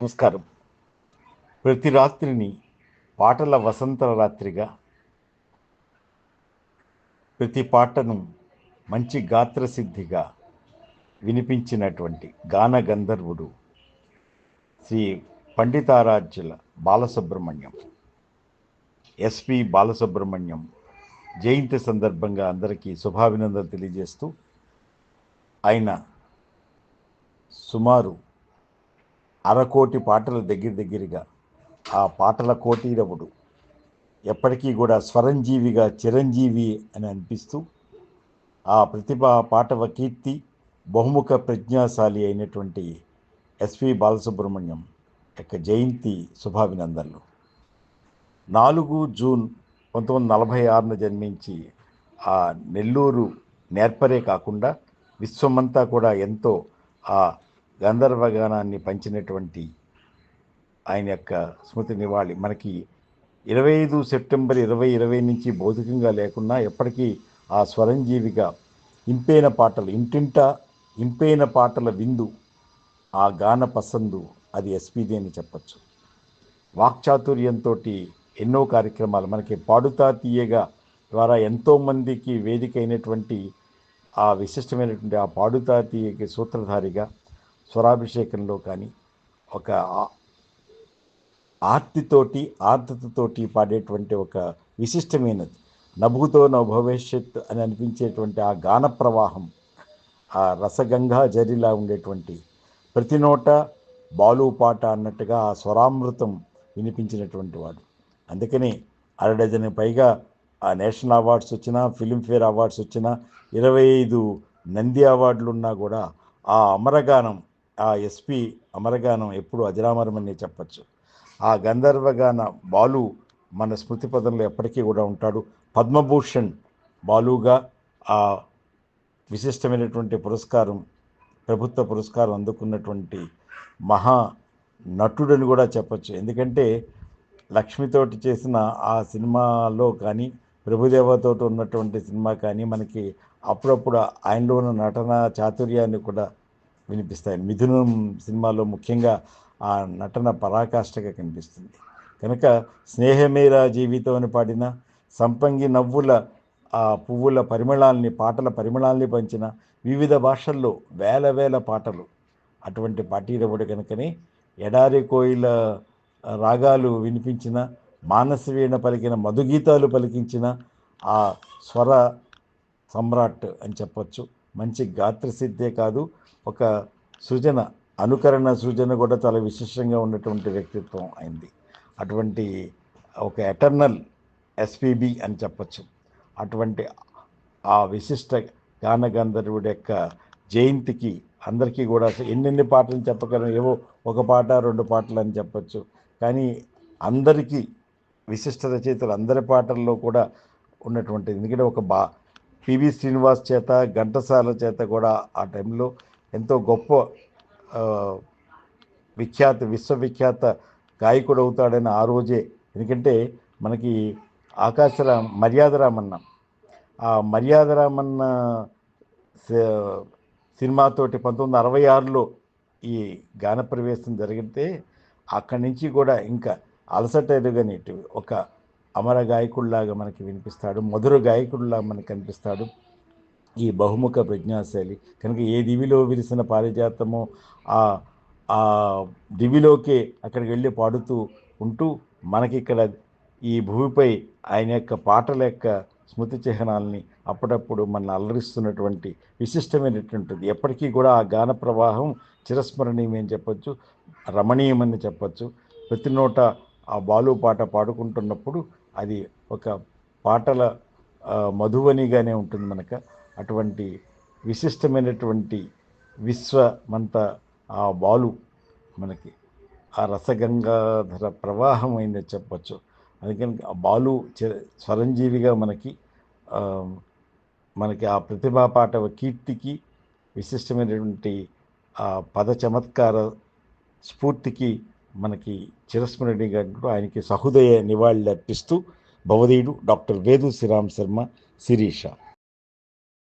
నమస్కారం. ప్రతి రాత్రిని పాటల వసంత రాత్రిగా ప్రతి పాటను మంచి గాత్రసిద్ధిగా వినిపించినటువంటి గాన గంధర్వుడు శ్రీ పండితారాజ్యుల బాలసుబ్రహ్మణ్యం ఎస్పి బాలసుబ్రహ్మణ్యం జయంతి సందర్భంగా అందరికీ శుభాభినందనలు తెలియజేస్తూ ఆయన సుమారు అరకోటి పాటల దగ్గర దగ్గరగా ఆ పాటల కోటీరవుడు. ఎప్పటికీ కూడా స్వరంజీవిగా చిరంజీవి అని అనిపిస్తూ ఆ ప్రతిభ పాటవ కీర్తి బహుముఖ ప్రజ్ఞాశాలి అయినటువంటి ఎస్పి బాలసుబ్రహ్మణ్యం యొక్క జయంతి శుభాభినందనలు. నాలుగు జూన్ పంతొమ్మిది వందల నలభై ఆరున జన్మించి ఆ నెల్లూరు నేర్పరే కాకుండా విశ్వమంతా కూడా ఎంతో ఆ గంధర్వగానాన్ని పంచినటువంటి ఆయన యొక్క స్మృతి నివాళి. మనకి ఇరవై ఐదు సెప్టెంబర్ ఇరవై ఇరవై నుంచి భౌతికంగా లేకున్నా ఎప్పటికీ ఆ స్వరంజీవిగా ఇంపైన పాటలు ఇంటింట ఇంపైన పాటల విందు ఆ గాన పసందు అది ఎస్పీది అని చెప్పచ్చు. వాక్చాతుర్యంతో ఎన్నో కార్యక్రమాలు మనకి పాడుతా తీయగా ద్వారా ఎంతోమందికి వేదిక అయినటువంటి ఆ విశిష్టమైనటువంటి ఆ పాడుతా తీయకి సూత్రధారిగా స్వరాభిషేకంలో కానీ ఒక ఆర్తితోటి ఆర్ద్రతతోటి పాడేటువంటి ఒక విశిష్టమైనది. నభుతో నా భవిష్యత్ అని అనిపించేటువంటి ఆ గాన ప్రవాహం ఆ రసగంగా జరిలా ఉండేటువంటి ప్రతి నోట బాలు పాట అన్నట్టుగా ఆ స్వరామృతం వినిపించినటువంటి వాడు. అందుకని అరడజన్ పైగా ఆ నేషనల్ అవార్డ్స్ వచ్చినా ఫిలింఫేర్ అవార్డ్స్ వచ్చినా ఇరవై ఐదు నంది అవార్డులు ఉన్నా కూడా ఆ అమరగానం ఆ ఎస్పి అమరగానం ఎప్పుడు అజరామరమని చెప్పచ్చు. ఆ గంధర్వగాన బాలు మన స్మృతి పదంలో ఎప్పటికీ కూడా ఉంటాడు. పద్మభూషణ్ బాలుగా ఆ విశిష్టమైనటువంటి పురస్కారం ప్రభుత్వ పురస్కారం అందుకున్నటువంటి మహా నటుడని కూడా చెప్పచ్చు. ఎందుకంటే లక్ష్మితోటి చేసిన ఆ సినిమాలో కానీ ప్రభుదేవతో ఉన్నటువంటి సినిమా కానీ మనకి అప్పుడప్పుడు ఆయనలో ఉన్న నటన చాతుర్యాన్ని కూడా వినిపిస్తాయి. మిథునం సినిమాలో ముఖ్యంగా ఆ నటన పరాకాష్ఠగా కనిపిస్తుంది. కనుక స్నేహమేరా జీవితం అని పాడిన సంపంగి నవ్వుల ఆ పువ్వుల పరిమళాల్ని పాటల పరిమళాల్ని పంచిన వివిధ భాషల్లో వేల వేల పాటలు. అటువంటి పాటీరవుడు కనుకనే ఎడారి కోయిల రాగాలు వినిపించిన మానసవీణ పలికిన మధుగీతాలు పలికించిన ఆ స్వర సమ్రాట్ అని చెప్పచ్చు. మంచి గాత్రసిద్ధే కాదు ఒక సృజన అనుకరణ సృజన కూడా చాలా విశిష్టంగా ఉన్నటువంటి వ్యక్తిత్వం అయింది. అటువంటి ఒక ఎటర్నల్ ఎస్పీబి అని చెప్పచ్చు. అటువంటి ఆ విశిష్ట గాన గంధర్వుడి యొక్క జయంతికి అందరికీ కూడా ఎన్నెన్ని పాటలు చెప్పగలం ఏవో ఒక పాట రెండు పాటలు అని చెప్పచ్చు. కానీ అందరికీ విశిష్ట రచయితలు అందరి పాటల్లో కూడా ఉన్నటువంటి ఎందుకంటే ఒక బా పివి శ్రీనివాస్ చేత ఘంటసాల చేత కూడా ఆ టైంలో ఎంతో గొప్ప విఖ్యాత విశ్వవిఖ్యాత గాయకుడు అవుతాడని ఆ రోజే. ఎందుకంటే మనకి ఆకాశరామ్ మర్యాద రామన్న. ఆ మర్యాద రామన్న స- సినిమాతోటి పంతొమ్మిది వందల అరవై ఆరులో ఈ గాన ప్రవేశం జరిగితే అక్కడి నుంచి కూడా ఇంకా అలసట ఎరుగనేటి ఒక అమర గాయకుడిలాగా మనకి వినిపిస్తాడు మధుర గాయకుడిలాగా మనకి కనిపిస్తాడు ఈ బహుముఖ ప్రజ్ఞాశైలి. కనుక ఏ దివిలో విరిసిన పారిజాతమో ఆ ఆ దివిలోకే అక్కడికి వెళ్ళి పాడుతూ ఉంటూ మనకి ఇక్కడ ఈ భూమిపై ఆయన యొక్క పాటల యొక్క స్మృతి చిహ్నాలని అప్పుడప్పుడు మన అలరిస్తున్నటువంటి విశిష్టమైనటువంటిది. ఎప్పటికీ కూడా ఆ గాన ప్రవాహం చిరస్మరణీయం చెప్పొచ్చు రమణీయమని చెప్పొచ్చు. ప్రతి నోట ఆ బాలు పాట పాడుకుంటున్నప్పుడు అది ఒక పాటల మధువనిగానే ఉంటుంది మనకు. అటువంటి విశిష్టమైనటువంటి విశ్వమంత ఆ బాలు మనకి. ఆ రసగంగాధర ప్రవాహం అయిందని చెప్పచ్చు. అందుకని ఆ బాలు స్వరంజీవిగా మనకి మనకి ఆ ప్రతిభా పాట కీర్తికి విశిష్టమైనటువంటి ఆ పద చమత్కార స్ఫూర్తికి మనకి చిరస్మరణిగా ఆయనకి సహృదయ నివాళులు అర్పిస్తూ భవదీయుడు డాక్టర్ వేదు శ్రీరామ్ శర్మ శిరీష.